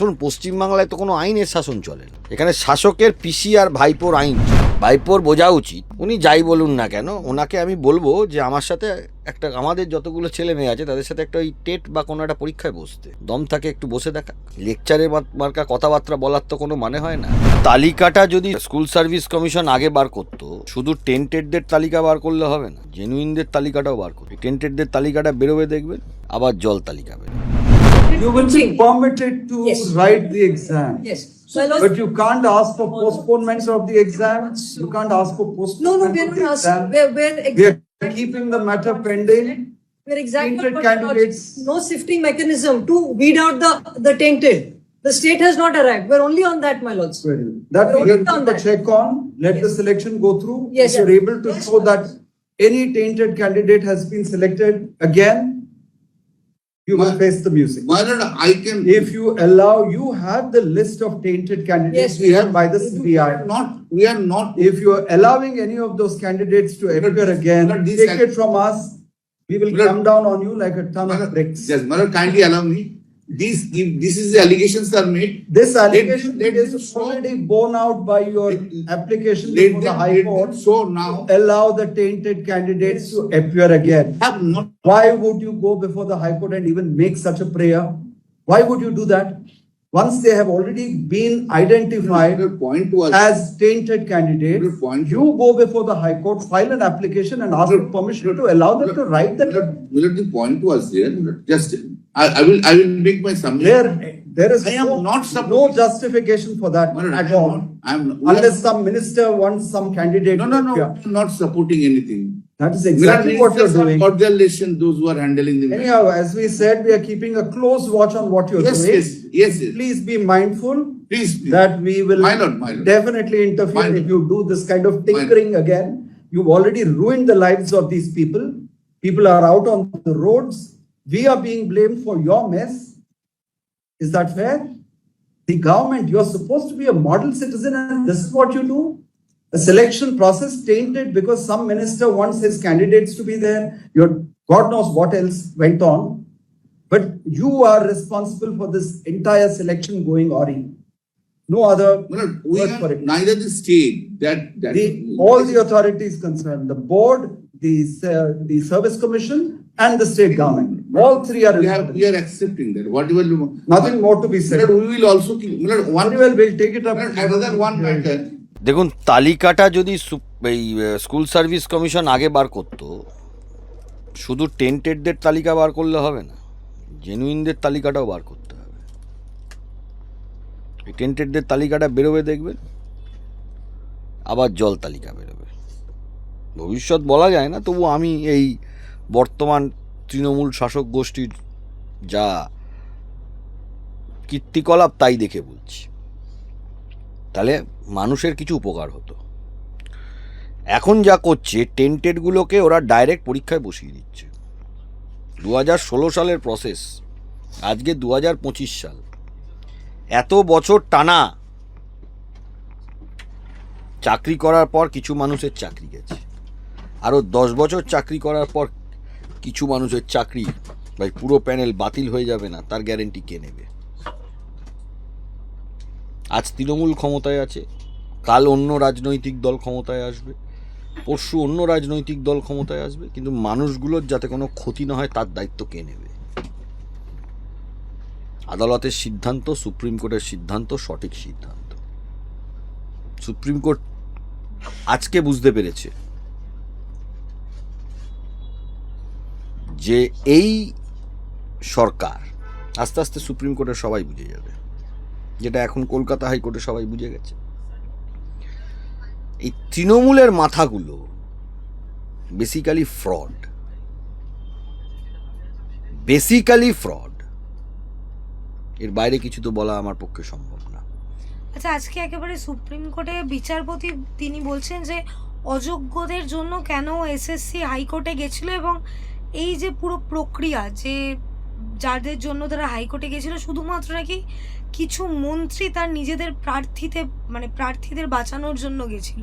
শুনুন, পশ্চিমবাংলায় তো কোনো আইনের শাসন চলে না। এখানে শাসকের পিসি আর ভাইপোর আইন ভাইপোর বোঝা উচিত, উনি যাই বলুন না কেন, ওনাকে আমি বলব যে আমার সাথে একটা, আমাদের যতগুলো ছেলে মেয়ে আছে, তাদের সাথে একটা ওই টেট বা কোনো একটা পরীক্ষায় বসতে। দম থাকে একটু বসে দেখা। লেকচারের মার্কা কথাবার্তা বলার তো কোনো মানে হয় না। তালিকাটা যদি স্কুল সার্ভিস কমিশন আগে বার করতো, শুধু টেন্টেডদের তালিকা বার করলে হবে না, জেনুইনদের তালিকাটাও বার করবে টেন্টেডদের তালিকাটা বেরোবে দেখবেন, আবার জল তালিকা বেরোবে। You will be permitted to Yes. write the exam. Yes. So But you can't ask for postponements of the exam. You can't ask for no, no, postponement we're of the not asking, exam. we're, we're, We are keeping the matter pending. we're exactly, tainted candidates. no sifting mechanism to weed out the, the tainted. The state has not arrived, we're only on that, my lords. That we will on that. check on, let the selection go through. Yes, If you're able to show that any tainted candidate has been selected again, you will Ma- face the music. Why not I can, If you allow, you have the list of tainted candidates Yes, we have by the we are CBI. not, we are not, If you are allowing any of those candidates to But appear this- again, but this take act- it from us. We will But- come down on you like a ton of bricks. just, Mother, kindly allow me. These, if this is the allegations are made, This allegation let is show- already borne out by your application let before the them, High let Court. them show now, Allow the tainted candidates to appear again. have not, Why would you go before the High Court and even make such a prayer? Why would you do that? Once they have already been identified your point was, as tainted candidates, Good point. you go before the High Court, file an application and ask for permission to allow them to write the. Milord, the point was there, Milord, just, I, I will, I will make my summary. There, there is I am no- not no justification for that Milord, I at all. not, am. Unless some minister wants some candidate. No, no, no, not supporting anything. That is exactly what you're doing. Cordialation, those who are handling the. matter. Anyhow, as we said, we are keeping a close watch on what you're Yes, doing. yes, yes, yes. Please be mindful Please, please. that we will My lord, my lord. definitely interfere if you do this kind of tinkering again. You've already ruined the lives of these people. People are out on the roads. We are being blamed for your mess. Is that fair? The government, you're supposed to be a model citizen and this is what you do? A selection process tainted because some minister wants his candidates to be there. Your God knows what else went on. But you are responsible for this entire selection going awry. No other Milord, we word for it. neither the state that, that. The, all the authorities concerned, the board, the, ser- the service commission and the state government, all three are. We have, we are accepting that, whatever. you- Nothing more to be said. We will also, keep- one, Very well, we'll take it up. Milord, another one matter. দেখুন তালিকাটা যদি এই school service commission আগে বার করতো শুধু টেন্টেডদের তালিকা বার করলে হবে না জেনুইনদের তালিকাটাও বার করতে হবে এই টেন্টেডদের তালিকাটা বেরোবে দেখবেন আবার জল তালিকা বেরোবে ভবিষ্যৎ বলা যায় না তবু আমি এই বর্তমান তৃণমূল শাসক গোষ্ঠীর যা কীর্তিকলাপ, তাই দেখে বলছি। তাহলে মানুষের কিছু উপকার হতো। এখন যা করছে টেন্টেডগুলোকে ওরা ডাইরেক্ট পরীক্ষায় বসিয়ে দিচ্ছে। দু ষোলো সালের প্রসেস আজকে দু হাজার পঁচিশ সাল। এত বছর টানা চাকরি করার পর কিছু মানুষের চাকরি গেছে। আরও দশ বছর চাকরি করার পর কিছু মানুষের চাকরি, ভাই, পুরো প্যানেল বাতিল হয়ে যাবে না, তার গ্যারেন্টি কে নেবে? আজ তৃণমূল ক্ষমতায় আছে, কাল অন্য রাজনৈতিক দল ক্ষমতায় আসবে, পরশু অন্য রাজনৈতিক দল ক্ষমতায় আসবে, কিন্তু মানুষগুলোর যাতে কোনো ক্ষতি না হয়, তার দায়িত্ব কে নেবে? আদালতের সিদ্ধান্ত, সুপ্রিম কোর্টের সিদ্ধান্ত, সঠিক সিদ্ধান্ত। সুপ্রিম কোর্ট আজকে বুঝতে পেরেছে যে এই সরকার, আস্তে আস্তে সুপ্রিম কোর্টে সবাই বুঝে যাবে। যেটা এখন কলকাতা হাইকোর্টে সবাই বুঝে গেছে। এই তৃণমূলের মাথাগুলো বেসিক্যালি ফ্রড বেসিক্যালি ফ্রড এর বাইরে কিছু তো বলা আমার পক্ষে সম্ভব না। আচ্ছা আজকে একেবারে সুপ্রিম কোর্টে বিচারপতি তিনি বলছেন যে, অযোগ্যদের জন্য কেন এসএসসি হাইকোর্টে গেছিল এবং এই যে পুরো প্রক্রিয়া যে যাদের জন্য তারা হাইকোর্টে গেছিল শুধুমাত্র নাকি কিছু মন্ত্রী তার নিজেদের প্রার্থীতে মানে প্রার্থীদের বাঁচানোর জন্য গেছিল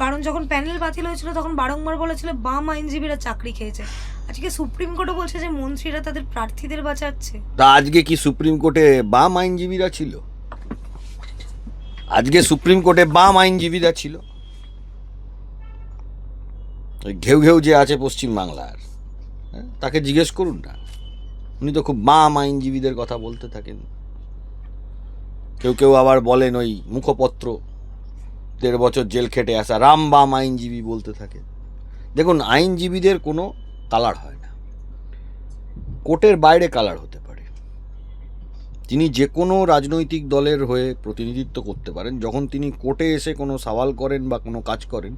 কারণ যখন প্যানেল বাতিল হয়েছিল, তখন বারংবার বলেছিল, বাম আইনজীবীরা চাকরি খেয়েছে। আজকে সুপ্রিম কোর্টও বলছে যে মন্ত্রীরা তাদের প্রার্থীদের বাঁচাচ্ছে। তা আজকে কি সুপ্রিম কোর্টে বাম আইনজীবীরা ছিল? আজকে সুপ্রিম কোর্টে বাম আইনজীবীরা ছিল? ঘেউ ঘেউ যে আছে পশ্চিম বাংলার হ্যাঁ, তাকে জিজ্ঞেস করুন না। উনি তো খুব বাম আইনজীবীদের কথা বলতে থাকেন। কেউ কেউ আবার বলেন ওই মুখপত্র দেড় বছর জেল খেটে আসা রাম বাম আইনজীবী বলতে থাকে দেখুন আইনজীবীদের কোনো কালার হয় না। কোর্টের বাইরে কালার হতে পারে। তিনি যে কোনো রাজনৈতিক দলের হয়ে প্রতিনিধিত্ব করতে পারেন। যখন তিনি কোর্টে এসে কোনো সওয়াল করেন বা কোনো কাজ করেন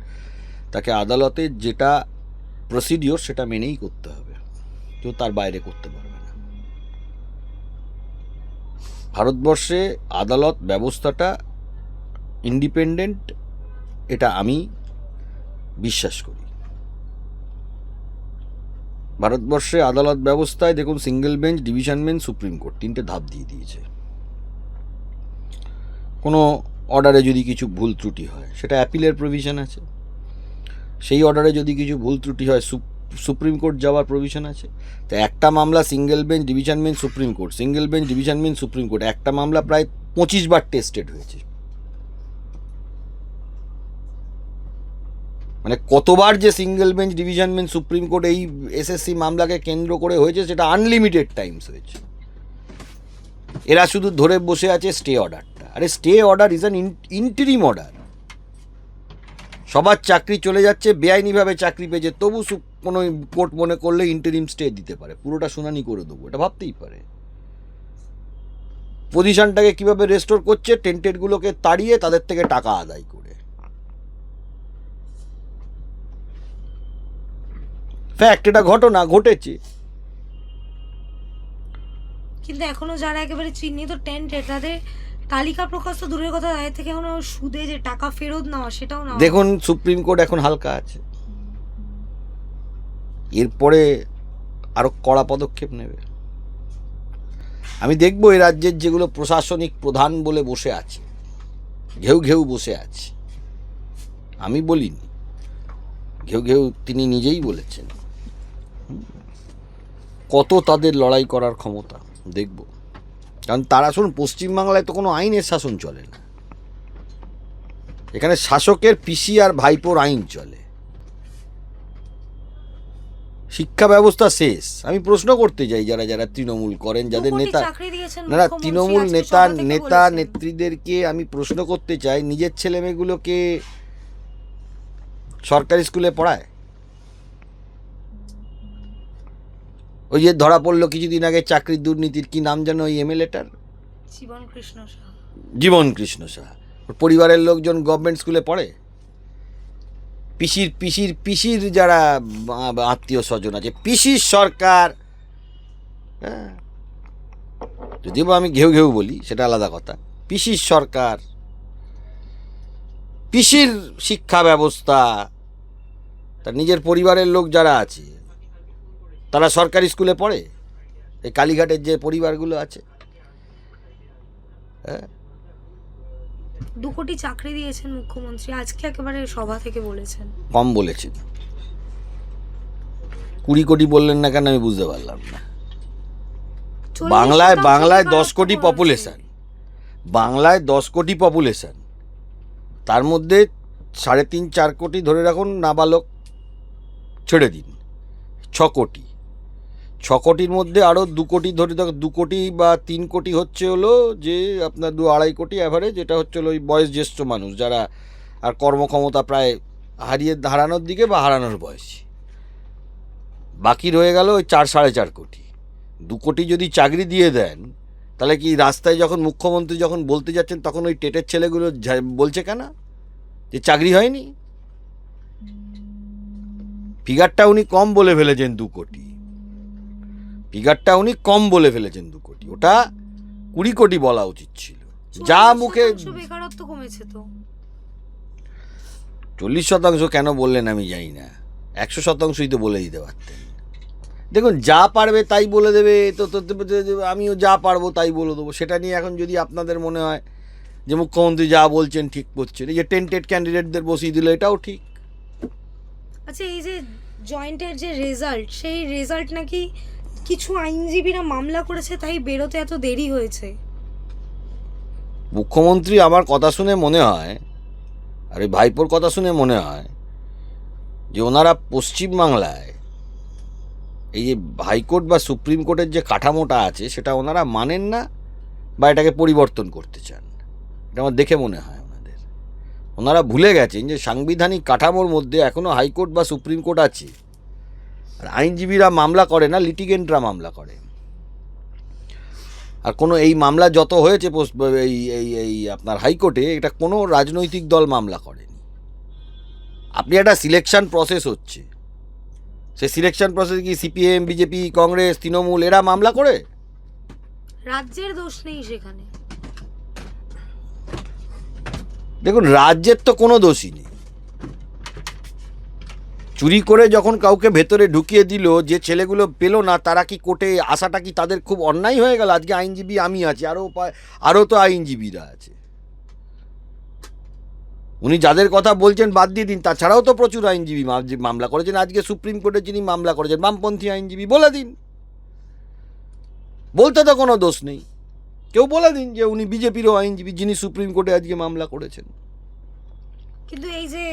তাকে আদালতে যেটা প্রসিডিওর সেটা মেনেই করতে হবে। কেউ তার বাইরে করতে পারবে না। ভারতবর্ষে আদালত ব্যবস্থাটা ইন্ডিপেন্ডেন্ট এটা আমি বিশ্বাস করি। ভারতবর্ষে আদালত ব্যবস্থায় দেখুন single bench division bench supreme court তিনটে ধাপ দিয়ে দিয়েছে। কোনো অর্ডারে যদি কিছু ভুল ত্রুটি হয়, সেটা অ্যাপিলের প্রভিশন আছে। সেই অর্ডারে যদি কিছু ভুল ত্রুটি হয়, সুপ- সুপ্রিম কোর্ট যাওয়ার প্রভিশন আছে? তো একটা মামলা single bench division bench supreme court single bench division bench supreme court. একটা মামলা প্রায় পঁচিশ বার টেস্টেড হয়েছে। মানে কতবার যে single bench division bench supreme court এই এসএসসি মামলাকে কেন্দ্র করে হয়েছে, সেটা আনলিমিটেড টাইমস হয়েছে। এরা শুধু ধরে বসে আছে স্টে অর্ডারটা আরে stay order is an interim order সবার চাকরি চলে যাচ্ছে, বেআইনিভাবে চাকরি পেয়েছে, তবু কোনো কোর্ট মনে করলে ইন্টারিম স্টে দিতে পারে। পুরোটা শুনানি করে দেবো, এটা ভাবতেই পারে। পজিশনটাকে কীভাবে রেস্টোর করছে টেন্টেডগুলোকে তাড়িয়ে তাদের থেকে টাকা আদায় করে। ফ্যাক্ট এটা ঘটনা, ঘটেছে। কিন্তু এখনও যারা একেবারে চিহ্নিত টেন্টে তাদের তালিকা প্রকাশ তো দূরের কথা তাদের থেকে এখনও সুদে যে টাকা ফেরত নেওয়া, সেটাও না দেখুন, সুপ্রিম কোর্ট এখন হালকা আছে। এরপরে আরও কড়া পদক্ষেপ নেবে। আমি দেখব এই রাজ্যের যেগুলো প্রশাসনিক প্রধান বলে বসে আছে, ঘেউ ঘেউ বসে আছে। আমি বলিনি, ঘেউ ঘেউ তিনি নিজেই বলেছেন। কত তাদের লড়াই করার ক্ষমতা, দেখব। কারণ তারা শুনুন পশ্চিমবাংলায় তো কোনো আইনের শাসন চলে না। এখানে শাসকের পিসি আর ভাইপোর আইন চলে। শিক্ষা ব্যবস্থা শেষ। আমি প্রশ্ন করতে যাই যারা যারা তৃণমূল করেন যাদের নেতা না না তৃণমূল নেতা নেতা নেত্রীদেরকে আমি প্রশ্ন করতে চাই নিজের ছেলেমেয়েগুলোকে সরকারি স্কুলে পড়ায়? ওই যে ধরা পড়ল কিছুদিন আগে চাকরির দুর্নীতির কি নাম যেন ওই এমএলএটার জীবন কৃষ্ণ সাহা। জীবন কৃষ্ণ সাহা। পরিবারের লোকজন গভর্নমেন্ট স্কুলে পড়ে? পিসির পিসির পিসির যারা আত্মীয় স্বজন আছে পিসির সরকার। হ্যাঁ। যদিও বা আমি ঘেউ ঘেউ বলি সেটা আলাদা কথা। পিসির সরকার। পিসির শিক্ষা ব্যবস্থা। তার নিজের পরিবারের লোক যারা আছে তারা সরকারি স্কুলে পড়ে? এই কালীঘাটের যে পরিবারগুলো আছে। হ্যাঁ? দু কোটি চাকরি দিয়েছেন মুখ্যমন্ত্রী আজকে একেবারে সভা থেকে বলেছেন। কম বলেছেন কুড়ি কোটি বললেন না কেন আমি বুঝতে পারলাম না। বাংলায় বাংলায় দশ কোটি। পপুলেশন বাংলায় দশ কোটি পপুলেশন তার মধ্যে সাড়ে তিন চার কোটি ধরে রাখুন নাবালক। ছেড়ে দিন। ছ কোটি। ছ কোটির মধ্যে আরও দু কোটি ধরে দেখো, দু কোটি বা তিন কোটি হচ্ছে হলো যে আপনার দু আড়াই কোটি অ্যাভারেজ যেটা হচ্ছে হলো ওই বয়স জ্যেষ্ঠ মানুষ যারা আর কর্মক্ষমতা প্রায় হারিয়ে হারানোর দিকে বা হারানোর বয়সী। বাকি রয়ে গেল ওই চার সাড়ে চার কোটি। দু কোটি যদি চাকরি দিয়ে দেন, তাহলে কি রাস্তায় যখন মুখ্যমন্ত্রী যখন বলতে যাচ্ছেন, তখন ওই টেটের ছেলেগুলো বলছে কেন? যে চাকরি হয়নি? ফিগারটা উনি কম বলে ফেলেছেন দু কোটি। ফিগারটা উনি কম বলে ফেলেছেন দু কোটি। ওটা কুড়ি কোটি বলা উচিত ছিল। যা মুখে বেকারত্ব কমেছে তো। চল্লিশ শতাংশ কেন বললেন আমি জানি না। একশো শতাংশই তো বলে দিতে পারতেন। দেখুন যা পারবে তাই বলে দেবে তো- আমিও যা পারব তাই বলে দেবো। সেটা নিয়ে এখন যদি আপনাদের মনে হয় যে মুখ্যমন্ত্রী যা বলছেন ঠিক করছেন। এই যে টেন্টেড ক্যান্ডিডেটদের বসিয়ে দিল এটাও ঠিক। আচ্ছা এই যে জয়েন্টের যে রেজাল্ট সেই রেজাল্ট নাকি কিছু আইনজীবীরা মামলা করেছে, তাই বেরোতে এত দেরি হয়েছে। মুখ্যমন্ত্রী আমার কথা শুনে মনে হয়, আর এই ভাইপোর কথা শুনে মনে হয়, যে ওনারা পশ্চিমবাংলায় এই যে হাইকোর্ট বা সুপ্রিম কোর্টের যে কাঠামোটা আছে, সেটা ওনারা মানেন না বা এটাকে পরিবর্তন করতে চান। এটা আমার দেখে মনে হয় ওনাদের। ওনারা ভুলে গেছেন যে সাংবিধানিক কাঠামোর মধ্যে এখনও হাইকোর্ট বা সুপ্রিম কোর্ট আছে। আর আইনজীবীরা মামলা করে না লিটিগেন্টরা মামলা করে। আর কোনো এই মামলা যত হয়েছে পোস্ট- এই এই এই আপনার হাইকোর্টে এটা কোনো রাজনৈতিক দল মামলা করেনি। আপনি একটা সিলেকশন প্রসেস হচ্ছে। সে সিলেকশন প্রসেস কি সিপিএম বিজেপি কংগ্রেস তৃণমূল এরা মামলা করে? রাজ্যের দোষ নেই সেখানে। দেখুন রাজ্যের তো কোনো দোষই নেই। চুরি করে যখন কাউকে ভেতরে ঢুকিয়ে দিল, যে ছেলেগুলো পেল না, তারা কি কোর্টে আসাটা কি তাদের খুব অন্যায় হয়ে গেল? আজকে আইনজীবী আমি আছি আরও আরও তো আইনজীবীরা আছে। উনি যাদের কথা বলছেন বাদ দিয়ে দিন, তাছাড়াও তো প্রচুর আইনজীবী মামলা করেছেন। আজকে সুপ্রিম কোর্টে যিনি মামলা করেছেন, বামপন্থী আইনজীবী, বলে দিন। বলতে তো কোনো দোষ নেই। কেউ বলে দিন যে উনি বিজেপিরও আইনজীবী, যিনি সুপ্রিম কোর্টে আজকে মামলা করেছেন। কিন্তু এই যে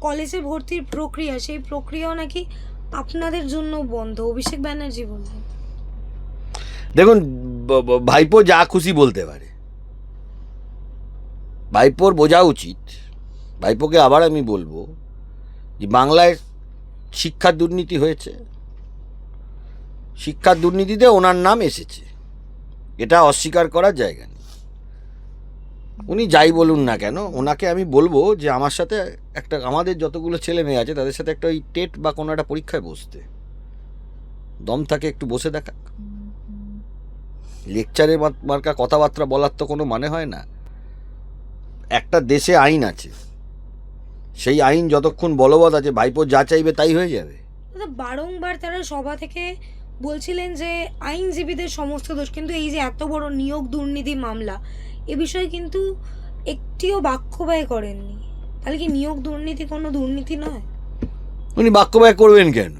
কলেজে ভর্তির প্রক্রিয়া, সেই প্রক্রিয়াও নাকি আপনাদের জন্য বন্ধ। অভিষেক ব্যানার্জি বললেন দেখুন ভাইপো যা খুশি বলতে পারে। ভাইপোর বোঝা উচিত। ভাইপোকে আবার আমি বলব যে, বাংলায় শিক্ষার দুর্নীতি হয়েছে। শিক্ষার দুর্নীতিতে ওনার নাম এসেছে। এটা অস্বীকার করার জায়গা উনি যাই বলুন না কেন, ওনাকে আমি বলব যে আমার সাথে একটা, আমাদের যতগুলো ছেলে মেয়ে আছে, তাদের সাথে একটা ওই টেট বা কোনো একটা পরীক্ষায় বসতে। দম থাকে, একটু বসে দেখা লেকচারে মার্কা কথাবার্তা বলার তো কোনো মানে হয় না। একটা দেশে আইন আছে। সেই আইন যতক্ষণ বলবৎ আছে, ভাইপো যা চাইবে তাই হয়ে যাবে। বারংবার তারা সভা থেকে বলছিলেন যে আইনজীবীদের সমস্ত দোষ, কিন্তু এই যে এত বড় নিয়োগ দুর্নীতি মামলা এ বিষয়ে কিন্তু একটিও বাক্য ব্যয় করেননি। তাহলে কি নিয়োগ দুর্নীতি কোনো দুর্নীতি নয়? উনি বাক্য ব্যয় করবেন কেন?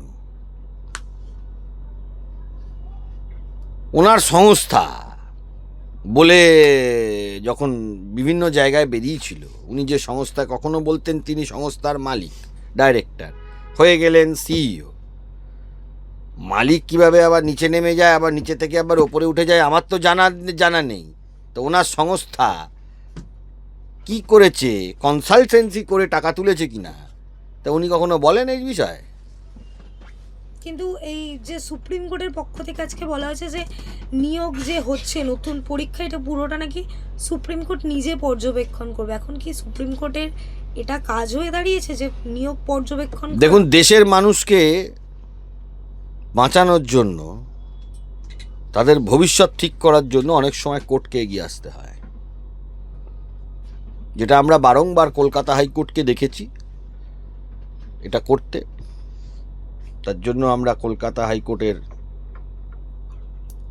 ওনার সংস্থা বলে যখন বিভিন্ন জায়গায় বেরিয়েছিল, উনি যে সংস্থা কখনো বলতেন তিনি সংস্থার মালিক, ডাইরেক্টর, হয়ে গেলেন সিইও। মালিক কীভাবে আবার নিচে নেমে যায়, আবার নিচে থেকে আবার ওপরে উঠে যায়, আমার তো জানা জানা নেই। তো ওনার সংস্থা কি করেছে? কনসালটেন্সি করে টাকা তুলেছে কিনা? তা উনি কখনো বলেন এই বিষয়ে? কিন্তু এই যে সুপ্রিম কোর্টের পক্ষ থেকে আজকে বলা হয়েছে যে নিয়োগ যে হচ্ছে নতুন পরীক্ষা এটা পুরোটা নাকি সুপ্রিম কোর্ট নিজে পর্যবেক্ষণ করবে। এখন কি সুপ্রিম কোর্টের এটা কাজ হয়ে দাঁড়িয়েছে যে নিয়োগ পর্যবেক্ষণ দেখুন দেশের মানুষকে বাঁচানোর জন্য তাদের ভবিষ্যৎ ঠিক করার জন্য অনেক সময় কোর্টকে এগিয়ে আসতে হয়। যেটা আমরা বারংবার কলকাতা হাইকোর্টকে দেখেছি, এটা করতে। তার জন্য আমরা কলকাতা হাইকোর্টের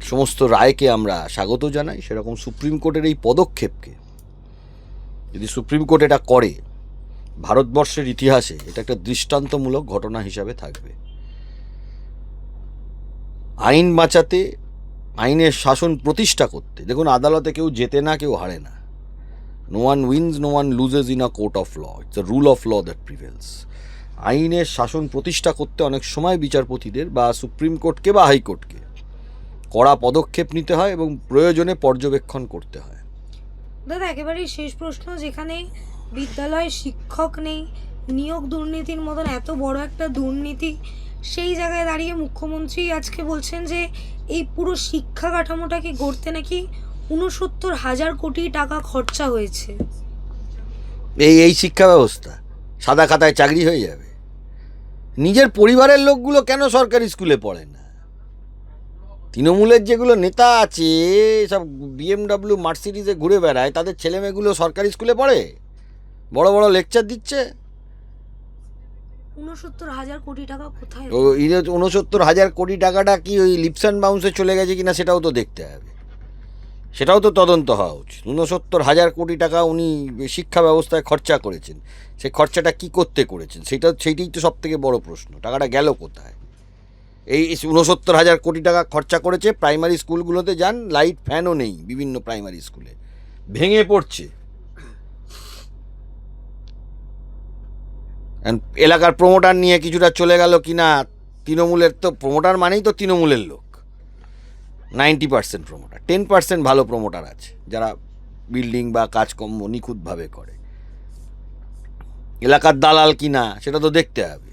সমস্ত রায়কে আমরা স্বাগত জানাই। সেরকম সুপ্রিম কোর্টের এই পদক্ষেপকে, যদি সুপ্রিম কোর্ট এটা করে, ভারতবর্ষের ইতিহাসে এটা একটা দৃষ্টান্তমূলক ঘটনা হিসাবে থাকবে। আইন বাঁচাতে আইনের শাসন প্রতিষ্ঠা করতে। দেখুন, আদালতে কেউ জেতে না, কেউ হারে না। No one wins no one loses in a court of law it's a rule of law that prevails আইনের শাসন প্রতিষ্ঠা করতে অনেক সময় বিচারপতিদের বা সুপ্রিম কোর্টকে বা হাইকোর্টকে কড়া পদক্ষেপ নিতে হয় এবং প্রয়োজনে পর্যবেক্ষণ করতে হয়। দাদা, একেবারেই শেষ প্রশ্ন, যেখানে বিদ্যালয়ে শিক্ষক নেই, নিয়োগ দুর্নীতির মতন এত বড় একটা দুর্নীতি সেই জায়গায় দাঁড়িয়ে মুখ্যমন্ত্রী আজকে বলছেন যে এই পুরো শিক্ষা কাঠামোটাকে গড়তে নাকি উনসত্তর হাজার কোটি টাকা খরচা হয়েছে। এই এই শিক্ষা ব্যবস্থা, সাদা খাতায় চাকরি হয়ে যাবে। নিজের পরিবারের লোকগুলো কেন সরকারি স্কুলে পড়ে না? তৃণমূলের যেগুলো নেতা আছে, সব বিএমডাব্লিউ, মার্সিডিজে ঘুরে বেড়ায়, তাদের ছেলেমেয়েগুলো সরকারি স্কুলে পড়ে? বড় বড় লেকচার দিচ্ছে? উনসত্তর হাজার কোটি টাকা তো উনসত্তর হাজার কোটি টাকাটা কি ওই লিপসান বাউন্সে চলে গেছে কিনা সেটাও তো দেখতে হবে। সেটাও তো তদন্ত হওয়া উচিত। ঊনসত্তর হাজার কোটি টাকা উনি শিক্ষা ব্যবস্থায় খরচা করেছেন। সেই খরচাটা কি করতে করেছেন? সেটা, সেইটাই তো সব থেকে বড় প্রশ্ন। টাকাটা গেল কোথায়? এই ঊনসত্তর হাজার কোটি টাকা খরচা করেছে, প্রাইমারি স্কুলগুলোতে যান, লাইট ফ্যানও নেই বিভিন্ন প্রাইমারি স্কুলে। ভেঙে পড়ছে। এলাকার প্রমোটার নিয়ে কিছুটা চলে গেল কি না তৃণমূলের তো প্রমোটার মানেই তো তৃণমূলের লোক। Ninety percent promoter ten percent ভালো প্রমোটার আছে, যারা বিল্ডিং বা কাজকর্ম নিখুঁতভাবে করে। এলাকার দালাল কি না সেটা তো দেখতে হবে।